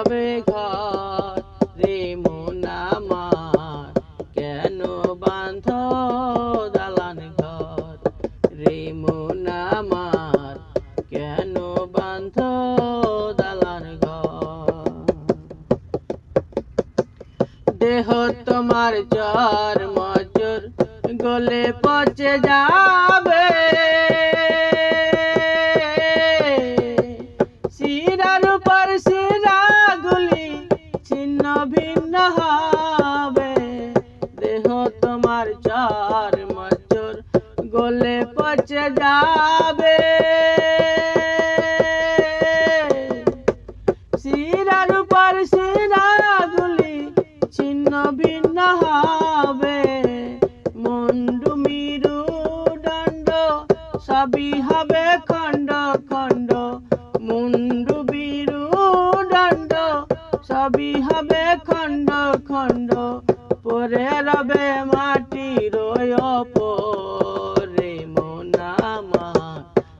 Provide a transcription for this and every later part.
হবে ঘর রে মোনামার কেন বাঁধ দালান ঘর রে মোনামার কেন বাঁধ দালান ঘর? দেহ তোমার জ্বর মজুর গলে পচে যাবে। গলে পচে যাবে শিরার উপর শিরাগুলি ছিন্ন ভিন্ন হবে। মুন্ডু মিরু দণ্ড সবই হবে খণ্ড খণ্ড। মুন্ডু বিরু দণ্ড সবই হবে খণ্ড খণ্ড। পরে রবে মাটির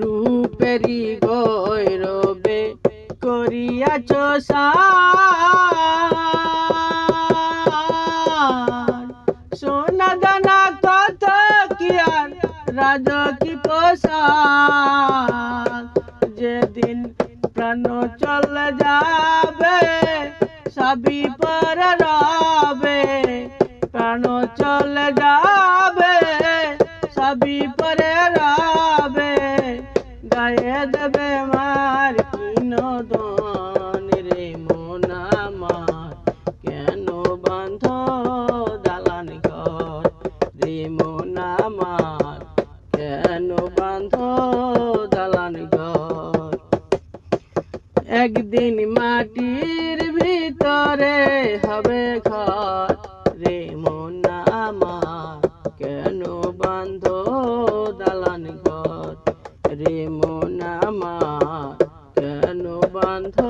রূপেরি গৌরবে করিয়াছ। সোনা দানা কত কি আর, রাজ কি পোশাক যেদিন প্রাণ চলে যাবে সবই পর রবে প্রাণ চলে যাবে সবই পরে রবে গায়ে দেবে মার কিনদন রে কেন বান্ধ দালান ঘর রে কেন বান্ধ দালান ঘর? একদিন মাটির ভিতরে হবে ঘর রে মোনা আমার। কেন বান্ধ দালান ঘর রে মোনা বান্ধব